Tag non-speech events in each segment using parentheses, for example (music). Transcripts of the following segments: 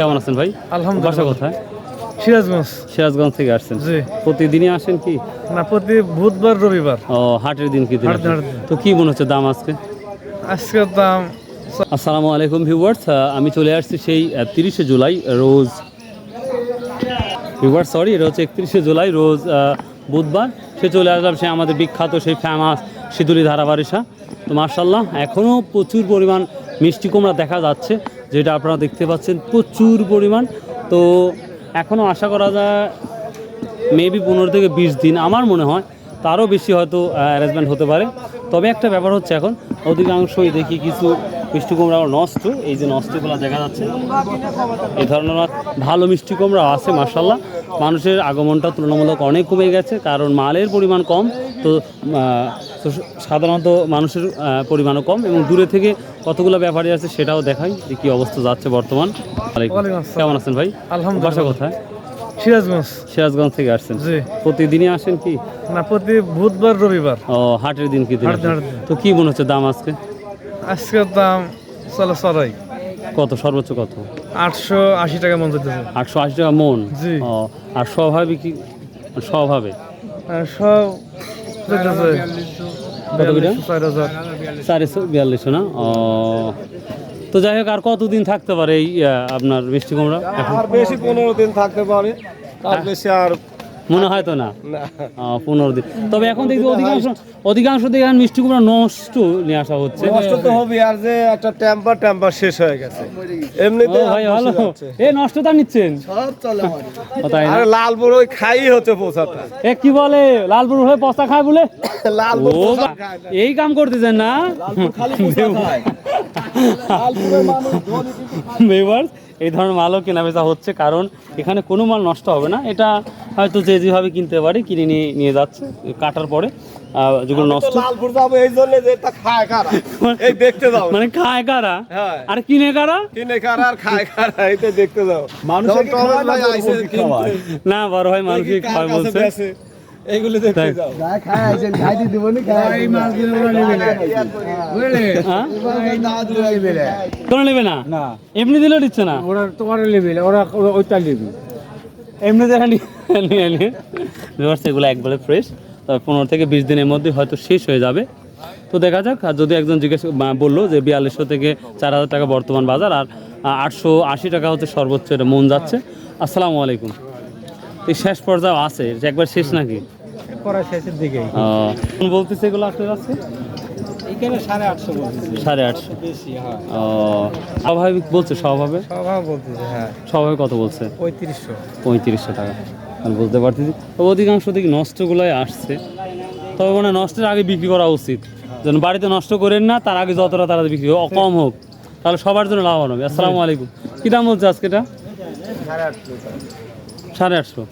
কেমন আছেন ভাই? আলহামদুলিল্লাহ। সিরাজগঞ্জ। সিরাজগঞ্জ থেকে আসছেন। জি। প্রতিদিনই আসেন কি? না প্রতি বুধবার রবিবার। ও হাটের দিন কি। তো কি মনে হচ্ছে দাম আজকে? আজকের দাম আসসালামু আলাইকুম ভিউয়ার্স আমি চলে আসছি সেই তিরিশে জুলাই রোজ। ভিউয়ার্স সরি এটা হচ্ছে একত্রিশে জুলাই রোজ বুধবার। সে চলে আসলাম সে আমাদের বিখ্যাত সেই ফেমাস সিঁদুরি ধারাবারিসা তো মার্শাল্লাহ এখনও প্রচুর পরিমাণ মিষ্টি কুমড়া দেখা যাচ্ছে। যেটা আপনারা দেখতে পাচ্ছেন, প্রচুর পরিমাণ। তো এখনও আশা করা যায় মেবি পনেরো থেকে বিশ দিন, আমার মনে হয়, তারও বেশি হয়তো অ্যারেঞ্জমেন্ট হতে পারে। তবে একটা ব্যাপার হচ্ছে এখন, অধিকাংশই দেখি কিছু মিষ্টি কুমড়া নষ্ট এই যে নষ্টগুলো দেখা যাচ্ছে। এই ধরনের ভালো মিষ্টি কুমড়া আছে মার্শাল্লাহ মানুষের আগমনটা তুলনামূলক অনেক কমে গেছে কারণ মালের পরিমাণ কম তো সাধারণত মানুষের পরিমাণও কম এবং দূরে থেকে কতগুলো ব্যাপারী আছে সেটাও দেখাই যে কী অবস্থা যাচ্ছে বর্তমান। কেমন আছেন ভাই? আলহামদুলিল্লাহ। বাসা কোথায়? সিরাজগঞ্জ। সিরাজগঞ্জ থেকে আসছেন। জি। প্রতিদিনই আসেন কি? না প্রতি বুধবার রবিবার। ও হাটের দিন কি। তো কি মনে হচ্ছে দাম আজকে? আজকের দাম চলে চড়াই কত? সর্বোচ্চ কত? আটশো আশি টাকা মন যেতেছে আটশো আশি টাকা মন? জি। আর স্বভাবে কি? স্বভাবে? সব যেতেছে চারশো বিয়াল্লিশশো না? ও তো যাই হোক আর কতদিন থাকতে পারে এই আপনার মিষ্টি কুমড়া? আর বেশি পনেরো দিন থাকতে পারে। তার বেশি আর মনে হয় তো না? পনেরো দিন। তবে এখন দেখি অধিকাংশ অধিকাংশ দেখি এখন মিষ্টি কুমড়া নষ্ট নিয়ে আসা হচ্ছে। কষ্ট তো হবে আর যে একটা টেম্পার টেম্পার শেষ হয়ে গেছে। এমনিতে ও ভাই ভালো। এ নষ্টতা নিচ্ছেন? ও তাই না? আরে লাল বড় খাই হচ্ছে পোষাটা এ কি বলে? লালপুর হয়ে পস্তা খায় বলে? (laughs) লাল এই কাম করতেছেন না? Viewers, (laughs) এই ধরনের মালও কেনা বেচা হচ্ছে কারণ এখানে কোনো মাল নষ্ট হবে না। এটা হয়তো যে যেভাবে কিনতে পারে কিনে নিয়ে নিয়ে যাচ্ছে কাটার পরে যেগুলো নষ্ট এই জন্য যে এটা খায় কারা? এই দেখতে যাও। মানে খায় কারা? হ্যাঁ। আর কিনে কারা? কিনে কারা আর খায় কারা এইটা দেখতে যাও। ভাই আইসে কিনতে। না? এইগুলো দেখতে তাই। যাও হ্যাঁ? কোনো নেবে না। এমনি দিলেও দিচ্ছে না? ওরা তোমার নেবে ওরা ওইটা নেবে। এমনি নিয়ে নিয়ে ভিউয়ার্স এগুলো একবারে ফ্রেশ পনেরো থেকে বিশ দিনের মধ্যে হয়তো শেষ হয়ে যাবে। তো দেখা যাক আর যদি একজন জিজ্ঞেস বলল যে বিয়াল্লিশশো থেকে চার হাজার টাকা বর্তমান বাজার আর আটশো আশি টাকা হচ্ছে সর্বোচ্চ এটা মন যাচ্ছে। আসসালামু আলাইকুম। এই শেষ পর্যায়ে আছে একবার শেষ নাকি? করা শেষের দিকে বলতেছে এগুলো আপনার আছে এখানে সাড়ে আটশো সাড়ে আটশো। বেশি হয়। ও, স্বাভাবিক বলছে স্বভাবে সবাই বলতেছে হ্যাঁ। স্বভাবে কত বলছে? পঁয়ত্রিশশো। পঁয়ত্রিশশো টাকা। আমি বুঝতে পারতেছি। অধিকাংশ দিক নষ্টগুলোই আসছে। তবে মানে নষ্টের আগে বিক্রি করা উচিত। যেন বাড়িতে নষ্ট করেন না তার আগে যতটা তারা বিক্রি হোক, কম হোক তাহলে সবার জন্য লাভবান হবে। আসসালামু আলাইকুম। কী দাম বলছে আজকে এটা? সাড়ে আটশো।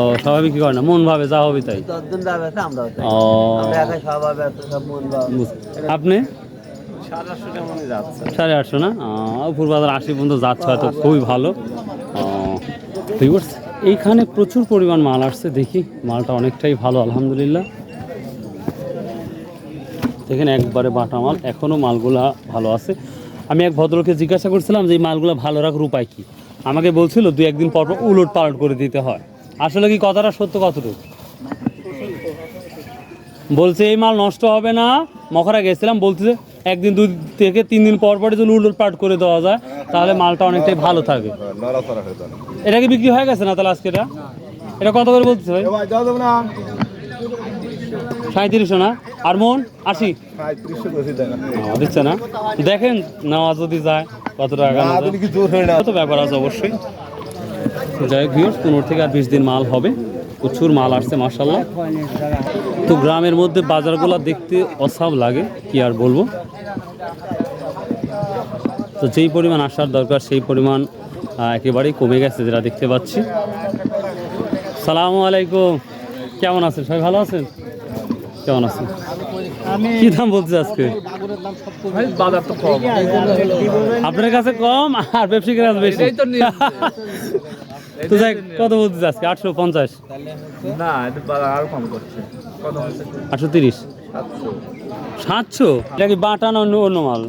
ও সবাই বিক্রি করে না, মন ভাবে, যা হবে তাই। আপনি? সাড়ে আটশো না? উপর আশি পর্যন্ত যাচ্ছে হয়তো, খুবই ভালো। এইখানে প্রচুর পরিমাণ মাল আসছে, দেখি, মালটা অনেকটাই ভালো, আলহামদুলিল্লাহ। দেখেন, একবারে বাটা মাল এখনও মালগুলা ভালো আছে। আমি এক ভদ্রলোককে জিজ্ঞাসা করছিলাম যে, এই মালগুলো ভালো রাখার উপায় কি? আমাকে বলছিল দু একদিন পর পর উলট পালট করে দিতে হয়। আসলে কি কথাটা সত্য কতটুকু? বলছে এই মাল নষ্ট হবে না। মখরা গেছিলাম বলছে একদিন দুই থেকে তিন দিন পর পরে যদি উলট পাট করে দেওয়া যায় তাহলে মালটা অনেকটাই ভালো থাকে। এটা কি বিক্রি হয়ে গেছে না তাহলে আজকে এটা? এটা কত করে বলছে ভাই? সাঁত্রিশশো না। আর মন আশি? দিচ্ছে না। দেখেন নেওয়া যদি যায়। কত টাকা নেওয়া যায়। আপনি কি জোর না কত ব্যাপার আছে অবশ্যই? যাই হোক পনেরো থেকে আর বিশ দিন মাল হবে। প্রচুর মাল আসছে মার্শাল্লাহ তো গ্রামের মধ্যে বাজারগুলো দেখতে অসাব লাগে কি আর বলব? তো যেই পরিমাণ আসার দরকার সেই পরিমাণ একেবারেই কমে গেছে যেটা দেখতে পাচ্ছি। সালামু আলাইকুম। কেমন আছেন? সবাই ভালো আছেন? কেমন আছেন? কি দাম বলছে আজকে? বাজার তো কম। আপনার কাছে কম আর ব্যবসায়ীর কাছে বেশি। তো যাই (laughs) কত বলতেছে আজকে? আটশো পঞ্চাশ। না আরও কম করছে। আটশো তিরিশ। সাতশো। এটা কি বাটা না অন্য অন্য মাল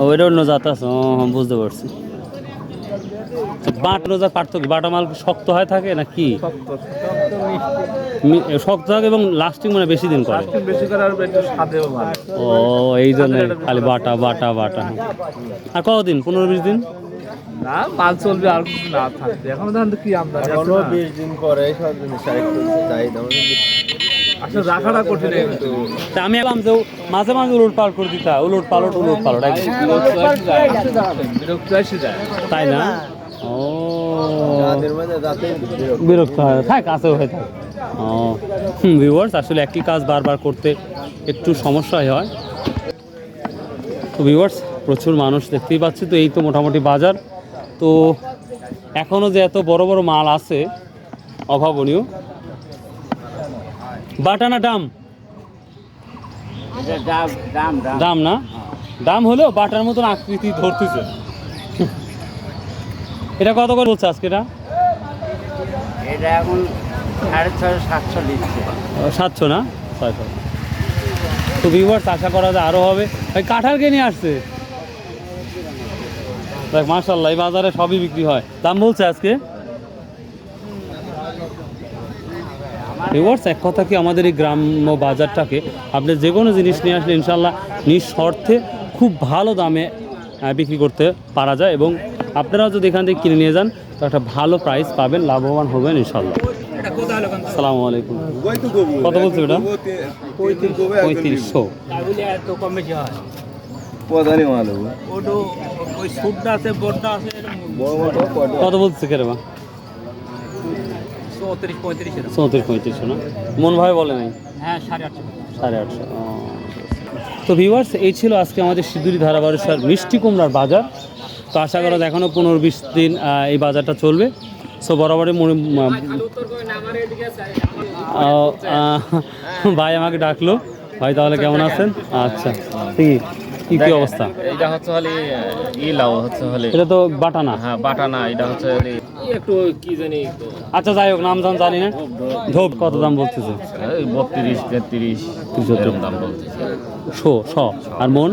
ও এটা অন্য জাত আছে। ও বুঝতে পারছি। বাট রোজার পার্থক্য বাটা মাল শক্ত হয়ে থাকে না কি? শক্ত থাকে এবং লাস্টিং মানে বেশি দিন করে। একটু বেশি করে আর একটু স্বাদেও ভালো। ও এই জন্য খালি বাটা বাটা বাটা। আর কতদিন? পনেরো বিশ দিন? না মাল চলবে আর না থাকবে। এখন ধান কি আমদানি আছে বিশ দিন পরে সব জিনিস আরেকটু চাহিদা আসলে রাখাটা কঠিন কিন্তু তা আমি এলাম যে মাঝে মাঝে উলট পালট করে দিতা। উলট পালট উলট পালট বিরক্ত যায়। তাই না? বিরক্ত হয়। থাক কাছেও হয়ে থাকে। ও। ভিউয়ার্স আসলে একই কাজ বারবার করতে একটু সমস্যাই হয়। তো ভিউয়ার্স প্রচুর মানুষ দেখতেই পাচ্ছি। তো এই তো মোটামুটি বাজার। তো এখনও যে এত বড় বড় মাল আছে অভাবনীয়। বাটানা ডাম দাম না? দাম হলেও বাটার মতন আকৃতি ধরতেছে। এটা কত করে বলছে আজকে এটা? এটা এখন সাড়ে ছয় সাতশো সাতশো না? ছয়শো তো ভিউয়ার্স আশা করা যায় আরও হবে। ওই কাঁঠাল কে নিয়ে আসছে? দেখ মার্শাল্লাহ এই বাজারে সবই বিক্রি হয়। দাম বলছে আজকে? ভিউয়ার্স এক কথা কি আমাদের এই গ্রাম্য বাজারটাকে আপনি যে কোনো জিনিস নিয়ে আসলে ইনশাল্লাহ নিঃস্বার্থে খুব ভালো দামে বিক্রি করতে পারা যায় এবং আপনারাও যদি এখান থেকে কিনে নিয়ে যান, তো একটা ভালো প্রাইস পাবেন, লাভবান হবেন ইনশাল্লাহ সালামু আলাইকুম। কত বলছো এটা? পঁয়ত্রিশশো। কত বলছে কেরেমা চৌত্রিশ না? মন ভাই বলে নাই? হ্যাঁ সাড়ে আটশো। সাড়ে আটশো ও। তো ভিউয়ার্স এই ছিল আজকে আমাদের সিঁদুরি ধারাবাড়িসার মিষ্টি কুমড়ার বাজার। তো আশা করা যায় এখনও পনেরো বিশ দিন এই বাজারটা চলবে। সো বরাবরই মনে ভাই আমাকে ডাকলো। ভাই তাহলে কেমন আছেন? আচ্ছা ঠিক কি কি অবস্থা? এটা হচ্ছে হলে ই লাউ হচ্ছে হলে। এটা তো বাটা না হ্যাঁ বাটা না এটা হচ্ছে একটু কি জানি আচ্ছা যাই হোক নাম জান জানি না। ধোপ কত দাম বলতেছে? বত্রিশ তেত্রিশ তেত্রিশ। দাম বলতেছে। শো শ আর মন?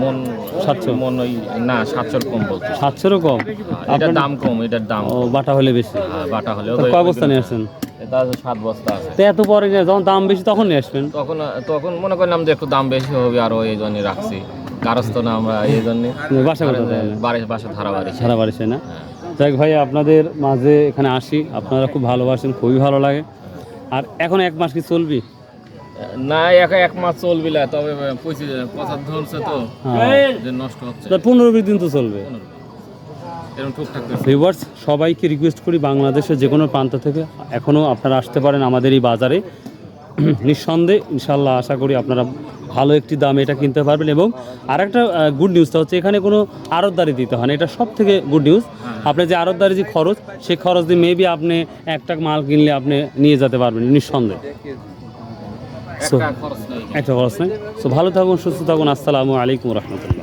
মন সাতশো। মন ওই না সাতশোর কম বলতে। সাতশোরও কম? এটার দাম কম এটার দাম ও বাটা হলে বেশি। হ্যাঁ, বাটা হলেও তো কয় বস্তা নিয়ে আসছেন? এটা সাত বস্তা আছে। তো এত পরে যখন দাম বেশি তখন নিয়ে আসবেন? তখন তখন মনে করলাম যে একটু দাম বেশি হবে আরও এই জন্য রাখছি। গারস্থ তো না আমরা এই জন্য। বাসা বাসা ধারা বাড়ি সারা বাড়ি না? যাক ভাই আপনাদের মাঝে এখানে আসি। আপনারা খুব ভালোবাসেন খুবই ভালো লাগে। আর এখন এক মাস কি চলবি? না এক এক মাস চলবি না তবে পঁচিশ ধরছে তো হ্যাঁ। যে নষ্ট হচ্ছে। পনেরো বিশ দিন তো চলবে। ভিউয়ার্স সবাইকে রিকোয়েস্ট করি বাংলাদেশের যে কোনো প্রান্ত থেকে এখনও আপনারা আসতে পারেন আমাদের এই বাজারে। নিঃসন্দেহে ইনশাল্লাহ আশা করি আপনারা ভালো একটি দামে এটা কিনতে পারবেন এবং আর একটা গুড নিউজটা হচ্ছে এখানে কোনো আড়তদারি দিতে হয় না। এটা সব থেকে গুড নিউজ আপনার যে আড়তদারি যে খরচ সেই খরচ দিয়ে মেবি আপনি একটা মাল কিনলে আপনি নিয়ে যেতে পারবেন নিঃসন্দেহে। একটা খরচ নেই। সো ভালো থাকুন সুস্থ থাকুন। আসসালামু আলাইকুম রহমতুল্লাহ।